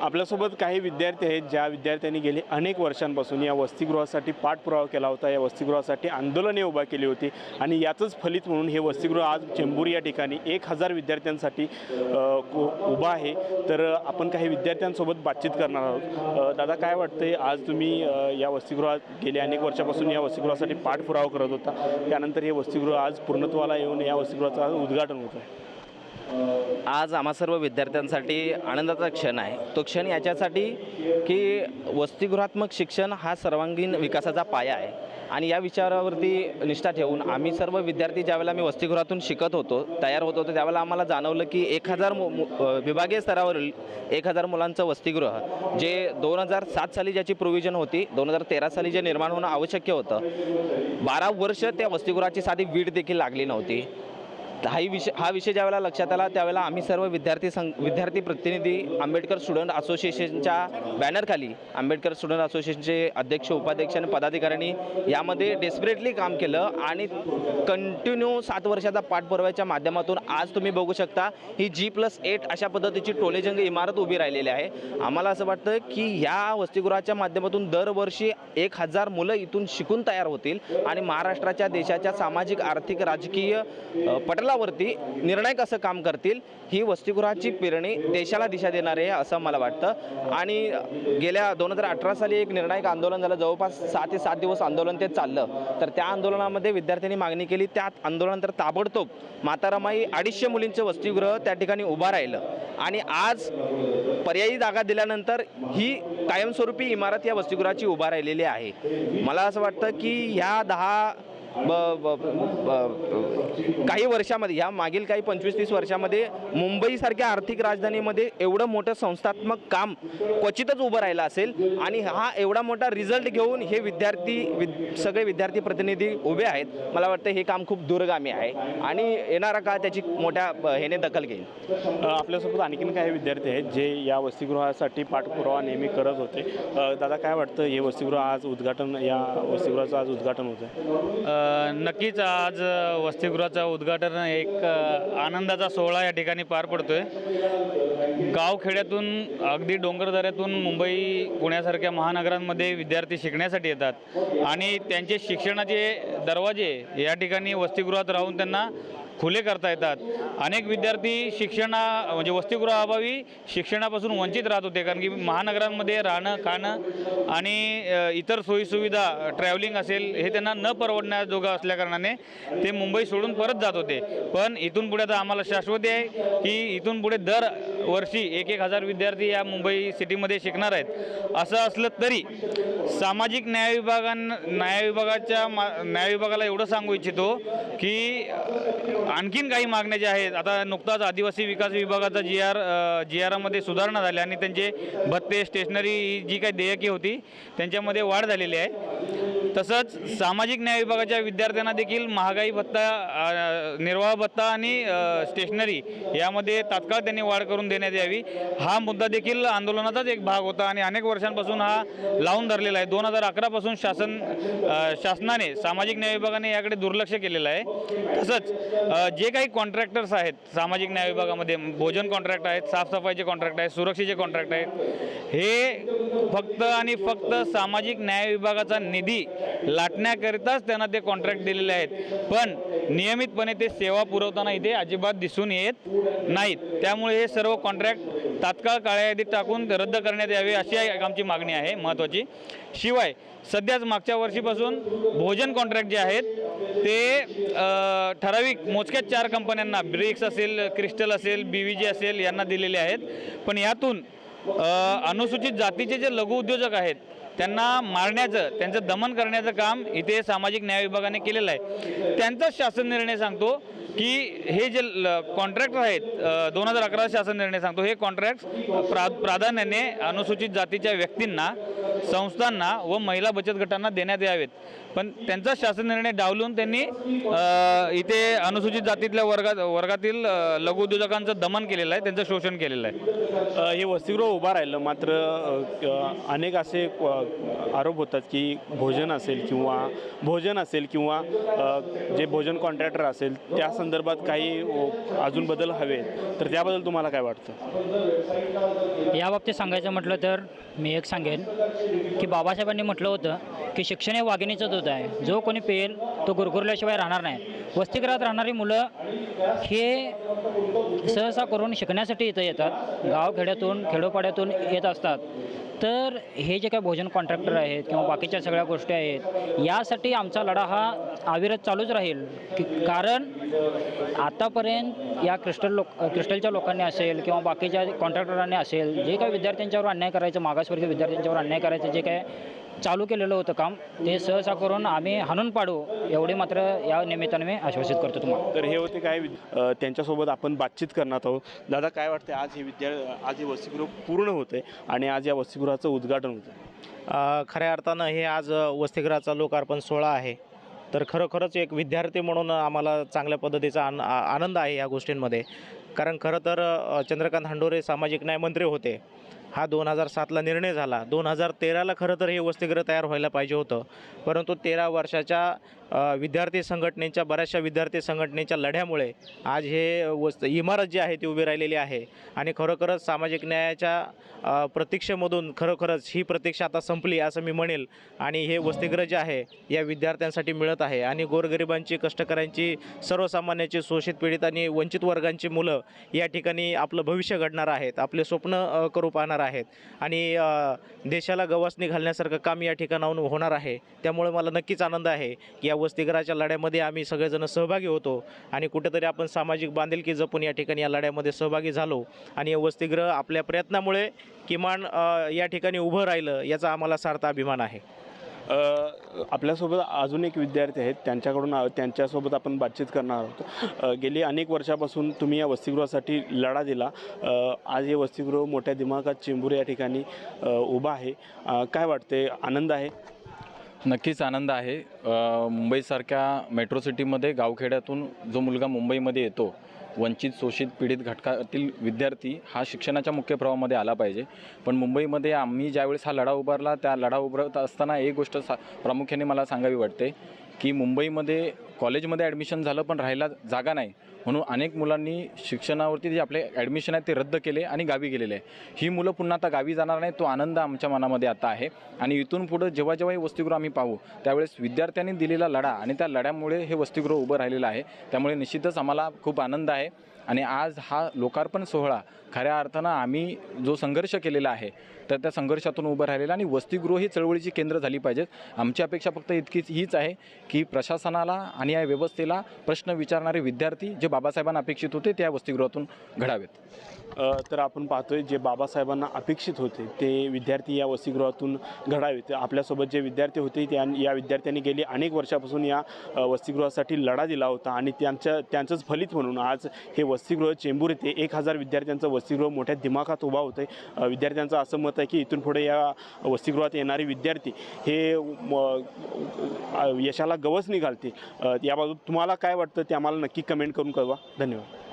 आपल्यासोबत काही विद्यार्थी आहेत ज्या विद्यार्थ्यांनी गेले अनेक वर्षांपासून या वसतिगृहासाठी पाठपुरावा केला होता. या वसतिगृहासाठी आंदोलने उभा केली होती आणि याचंच फलित म्हणून हे वसतिगृह आज चेंबूर या ठिकाणी एक हजार विद्यार्थ्यांसाठी उभा आहे. तर आपण काही विद्यार्थ्यांसोबत बातचीत करणार आहोत. दादा काय वाटतंय? आज तुम्ही या वसतिगृहात गेले अनेक वर्षापासून या वसतिगृहासाठी पाठपुरावा करत होता. त्यानंतर हे वसतिगृह आज पूर्णत्वाला येऊन या वसतिगृहाचं आज उद्घाटन होतं आहे आज आम्हा सर्व विद्यार्थ्यांसाठी आनंदाचा क्षण आहे. तो क्षण याच्यासाठी की वसतिगृहात्मक शिक्षण हा सर्वांगीण विकासाचा पाया आहे. आणि या विचारावरती निष्ठा ठेवून आम्ही सर्व विद्यार्थी ज्यावेळेला मी वसतिगृहातून शिकत होतो तयार होत होतो त्यावेळेला आम्हाला जाणवलं की एक हजार मु विभागीय स्तरावरील एक हजार मुलांचं वसतिगृह जे दोन हजार सात साली ज्याची प्रोव्हिजन होती दोन हजार तेरा साली जे निर्माण होणं आवश्यक होतं बारा वर्ष त्या वसतिगृहाची साधी वीट देखील लागली नव्हती. हाही विषय हा विषय ज्यावेळेला लक्षात आला त्यावेळेला आम्ही सर्व विद्यार्थी संघ विद्यार्थी प्रतिनिधी आंबेडकर स्टुडंट असोसिएशनच्या बॅनरखाली आंबेडकर स्टुडंट असोसिएशनचे अध्यक्ष उपाध्यक्ष आणि पदाधिकाऱ्यांनी यामध्ये डेस्परेटली काम केलं आणि कंटिन्यू सात वर्षाचा पाठपुराव्याच्या माध्यमातून आज तुम्ही बघू शकता ही जी प्लस एट अशा पद्धतीची टोलेजंग इमारत उभी राहिलेली आहे. आम्हाला असं वाटतं की या वसतिगृहाच्या माध्यमातून दरवर्षी एक हजार मुलं इथून शिकून तयार होतील आणि महाराष्ट्राच्या देशाच्या सामाजिक आर्थिक राजकीय पटल पटलावरती निर्णायक असं काम करतील ही वसतिगृहाची पेरणी देशाला दिशा देणार आहे असं मला वाटतं. आणि गेल्या दोन हजार अठरा साली एक निर्णायक आंदोलन झालं. जवळपास सहा ते सात दिवस आंदोलन ते चाललं. तर त्या आंदोलनामध्ये विद्यार्थ्यांनी मागणी केली. त्या आंदोलनानंतर ताबडतोब मातारामाई अडीचशे मुलींचं वसतिगृह त्या ठिकाणी उभा राहिलं. आणि आज पर्यायी जागा दिल्यानंतर ही कायमस्वरूपी इमारत या वसतिगृहाची उभा राहिलेली आहे. मला असं वाटतं की ह्या दहा ब, ब, ब, काही वर्षामध्ये ह्या मागील काही पंचवीस तीस वर्षामध्ये मुंबईसारख्या आर्थिक राजधानीमध्ये एवढं मोठं संस्थात्मक काम क्वचितच उभं राहिलं असेल आणि हा एवढा मोठा रिझल्ट घेऊन हे विद्यार्थी विद सगळे विद्यार्थी प्रतिनिधी उभे आहेत. मला वाटतं हे काम खूप दूरगामी आहे आणि येणारा काळ त्याची मोठ्या ब- ह्याने दखल घेईल. आपल्यासोबत आणखीन काही विद्यार्थी आहेत जे या वसतिगृहासाठी पाठपुरावा नेहमी करत होते. दादा काय वाटतं हे वसतिगृह आज उद्घाटन या वसतिगृहाचं आज उद्घाटन होतं नक्कीच आज वसतिगृहाचं उद्घाटन एक आनंदाचा सोहळा या ठिकाणी पार पडतोय. गावखेड्यातून अगदी डोंगरदऱ्यातून मुंबई पुण्यासारख्या महानगरांमध्ये विद्यार्थी शिकण्यासाठी येतात. आणि त्यांचे शिक्षणाचे दरवाजे या ठिकाणी वसतिगृहात राहून त्यांना खुले करता येतात. अनेक विद्यार्थी शिक्षणा म्हणजे वसतिगृहाअभावी शिक्षणापासून वंचित राहत होते. कारण की महानगरांमध्ये राहणं खाणं आणि इतर सोयीसुविधा ट्रॅव्हलिंग असेल हे त्यांना न परवडण्याजोगं असल्याकारणाने ते मुंबई सोडून परत जात होते. पण इथून पुढे तर आम्हाला शाश्वती आहे की इथून पुढे दर वर्षी एक एक हजार विद्यार्थी या मुंबई सिटीमध्ये शिकणार आहेत. असं असलं तरी सामाजिक न्याय विभागां न्याय विभागाच्या मा न्याय विभागाला एवढं सांगू इच्छितो की आणखीन काही मागण्या ज्या आहेत आता नुकताच आदिवासी विकास विभागाचा जी आर जी आरमध्ये सुधारणा झाल्या आणि त्यांचे भत्ते स्टेशनरी जी काही देयके होती त्यांच्यामध्ये वाढ झालेली आहे. तसंच सामाजिक न्याय विभागाच्या विद्यार्थ्यांना देखील महागाई भत्ता निर्वाह भत्ता आणि स्टेशनरी यामध्ये तात्काळ त्यांनी वाढ करून देण्यात यावी. हा मुद्दा देखील आंदोलनाचाच एक भाग होता आणि अनेक वर्षांपासून हा लावून धरलेला आहे. दोन हजार अकरापासून शासन शासनाने सामाजिक न्याय विभागाने याकडे दुर्लक्ष केलेलं आहे. तसंच जे काही कॉन्ट्रॅक्टर्स आहेत सामाजिक न्याय विभागामध्ये भोजन कॉन्ट्रॅक्ट आहेत साफसफाईचे कॉन्ट्रॅक्ट आहेत सुरक्षेचे कॉन्ट्रॅक्ट आहेत हे फक्त आणि फक्त सामाजिक न्याय विभागाचा निधी लाटण्याकरिताच त्यांना ते कॉन्ट्रॅक्ट दिलेले आहेत. पण नियमितपणे ते सेवा पुरवताना इथे अजिबात दिसून येत नाहीत. त्यामुळे हे सर्व कॉन्ट्रॅक्ट तात्काळ काळ्या यादीत टाकून रद्द करण्यात यावे अशी एक आमची मागणी आहे महत्त्वाची शिवाय सध्याच मागच्या वर्षीपासून भोजन कॉन्ट्रॅक्ट जे आहेत ते ठराविक मोजक्याच चार कंपन्यांना ब्रिक्स असेल क्रिस्टल असेल बी व्ही जी असेल यांना दिलेले आहेत. पण यातून अनुसूचित जातीचे जे लघु उद्योजक आहेत त्यांना मारण्याचं त्यांचं दमन करण्याचं काम इथे सामाजिक न्याय विभागाने केलेलं आहे. त्यांचाच शासन निर्णय सांगतो की हे जे कॉन्ट्रॅक्ट आहेत दोन हजार अकरा शासन निर्णय सांगतो हे कॉन्ट्रॅक्ट प्रा प्राधान्याने अनुसूचित जातीच्या व्यक्तींना संस्थांना व महिला बचत गटांना देण्यात यावेत. पण त्यांचा शासन निर्णय डावलून त्यांनी इथे अनुसूचित जातीतल्या वर्गात वर्गातील अ, लघु उद्योजकांचं दमन केलेलं आहे त्यांचं शोषण केलेलं आहे. हे वसतिगृह उभा राहिलं मात्र अनेक असे आरोप होतात की भोजन असेल किंवा भोजन असेल किंवा जे भोजन कॉन्ट्रॅक्टर असेल त्या संदर्भात काही अजून बदल हवे तर त्याबद्दल तुम्हाला काय वाटतं? या बाबतीत सांगायचं म्हटलं तर मी एक सांगेन. की बाबासाहेबांनी म्हटलं होतं की शिक्षण हे वाघिणीचं दूध आहे. जो कोणी पेल तो गुरगुरल्याशिवाय राहणार नाही. वसतिगृहात राहणारी मुलं हे सहसा करून शिकण्यासाठी इथं येतात. गावखेड्यातून खेडोपाड्यातून येत असतात. तर हे जे काही भोजन कॉन्ट्रॅक्टर आहेत किंवा बाकीच्या सगळ्या गोष्टी आहेत यासाठी आमचा लढा हा अविरत चालूच राहील. की कारण आतापर्यंत या क्रिस्टल लोक क्रिस्टलच्या लोकांनी असेल किंवा बाकीच्या कॉन्ट्रॅक्टरांनी असेल जे काही विद्यार्थ्यांच्यावर अन्याय करायचं मागासवर्गीय विद्यार्थ्यांच्यावर अन्याय करायचं जे काय चालू केलेलं होतं काम ते सहसा करून आम्ही हाणून पाडू एवढे मात्र या निमित्ताने मी आश्वासित करतो तुम्हाला. तर हे होते काय त्यांच्यासोबत आपण बातचीत करणार आहोत. दादा काय वाटते आज हे विद्या आज हे वसतिगृह पूर्ण होते आणि आज या वसतिगृहाचं उद्घाटन होतं खऱ्या अर्थानं हे आज वसतिगृहाचा लोकार्पण सोहळा आहे. तर खरोखरच एक विद्यार्थी म्हणून आम्हाला चांगल्या पद्धतीचा आन आनंद आहे या गोष्टींमध्ये. कारण खरं तर चंद्रकांत हंडोरे सामाजिक न्याय मंत्री होते. हा दोन हजार सातला निर्णय झाला. दोन हजार तेराला खरं तर हे वसतिगृह तयार व्हायला पाहिजे होतं. परंतु तेरा वर्षाच्या विद्यार्थी संघटनेच्या बऱ्याचशा विद्यार्थी संघटनेच्या लढ्यामुळे आज हे वस्त इमारत जी आहे ती उभी राहिलेली आहे. आणि खरोखरच सामाजिक न्यायाच्या प्रतीक्षेमधून खरोखरच ही प्रतीक्षा आता संपली असं मी म्हणेल. आणि हे वसतिगृह जे आहे या विद्यार्थ्यांसाठी मिळत आहे. आणि गोरगरिबांची कष्टकऱ्यांची सर्वसामान्याची शोषित पीडित आणि वंचित वर्गांची मुलं या ठिकाणी आपलं भविष्य घडणार आहेत. आपले स्वप्न करू पाहणार आहेत. आणि देशाला गवासणी घालण्यासारखं काम या ठिकाणाहून होणार आहे. त्यामुळे मला नक्कीच आनंद आहे की या वसतिगृहाच्या लढ्यामध्ये आम्ही सगळेजण सहभागी होतो आणि कुठेतरी आपण सामाजिक बांधिलकी जपून या ठिकाणी या लढ्यामध्ये सहभागी झालो. आणि या वसतिगृह आपल्या प्रयत्नामुळे किमान या ठिकाणी उभं राहिलं याचा आम्हाला सार्थ अभिमान आहे. आपल्यासोबत अजून एक विद्यार्थी आहेत. त्यांच्याकडून त्यांच्यासोबत आपण बातचीत करणार आहोत. गेली अनेक वर्षापासून तुम्ही या वसतिगृहासाठी लढा दिला. आज हे वसतिगृह मोठ्या दिमागात चेंबूर या ठिकाणी उभा आहे. काय वाटते आनंद आहे? नक्कीच आनंद आहे. मुंबईसारख्या मेट्रो सिटीमध्ये गावखेड्यातून जो मुलगा मुंबईमध्ये येतो वंचित शोषित पीडित घटकातील विद्यार्थी हा शिक्षणाच्या मुख्य प्रवाहामध्ये आला पाहिजे. पण मुंबईमध्ये आम्ही ज्यावेळेस हा लढा उभारला त्या लढा उभारत असताना एक गोष्ट सा प्रामुख्याने मला सांगावी वाटते की मुंबईमध्ये कॉलेजमध्ये ॲडमिशन झालं पण राहायला जागा नाही. म्हणून अनेक मुलांनी शिक्षणावरती जे आपले ॲडमिशन आहे ते रद्द केले आणि गावी गेलेले आहे. ही मुलं पुन्हा आता गावी जाणार नाही तो आनंद आमच्या मनामध्ये आता आहे. आणि इथून पुढं जेव्हा जेव्हा हे वसतिगृह आम्ही पाहू त्यावेळेस विद्यार्थ्यांनी दिलेला लढा आणि त्या लढ्यामुळे हे वसतिगृह उभं राहिलेलं आहे. त्यामुळे निश्चितच आम्हाला खूप आनंद आहे. आणि आज हा लोकार्पण सोहळा खऱ्या अर्थानं आम्ही जो संघर्ष केलेला आहे तर त्या संघर्षातून उभं राहिलेलं आणि वसतिगृह ही चळवळीची केंद्र झाली पाहिजेत. आमची अपेक्षा फक्त इतकीच हीच आहे की प्रशासनाला आणि या व्यवस्थेला प्रश्न विचारणारे विद्यार्थी जे बाबासाहेबांना अपेक्षित होते त्या वसतिगृहातून घडावेत. तर आपण पाहतोय जे बाबासाहेबांना अपेक्षित होते ते विद्यार्थी या वसतिगृहातून घडावेत. आपल्यासोबत जे विद्यार्थी होते त्या या विद्यार्थ्यांनी गेली अनेक वर्षापासून या वसतिगृहासाठी लढा दिला होता आणि त्यांच्या त्यांचंच फलित म्हणून आज हे वसतिगृह चेंबूर येथे एक हजार विद्यार्थ्यांचं वसतिगृह मोठ्या दिमाखात उभा होतं आहे विद्यार्थ्यांचं असं मत आहे की इथून पुढे या वसतिगृहात येणारे विद्यार्थी हे यशाला गवस निघालतील याबाबत तुम्हाला काय वाटतं ते आम्हाला नक्की कमेंट करून कळवा. धन्यवाद.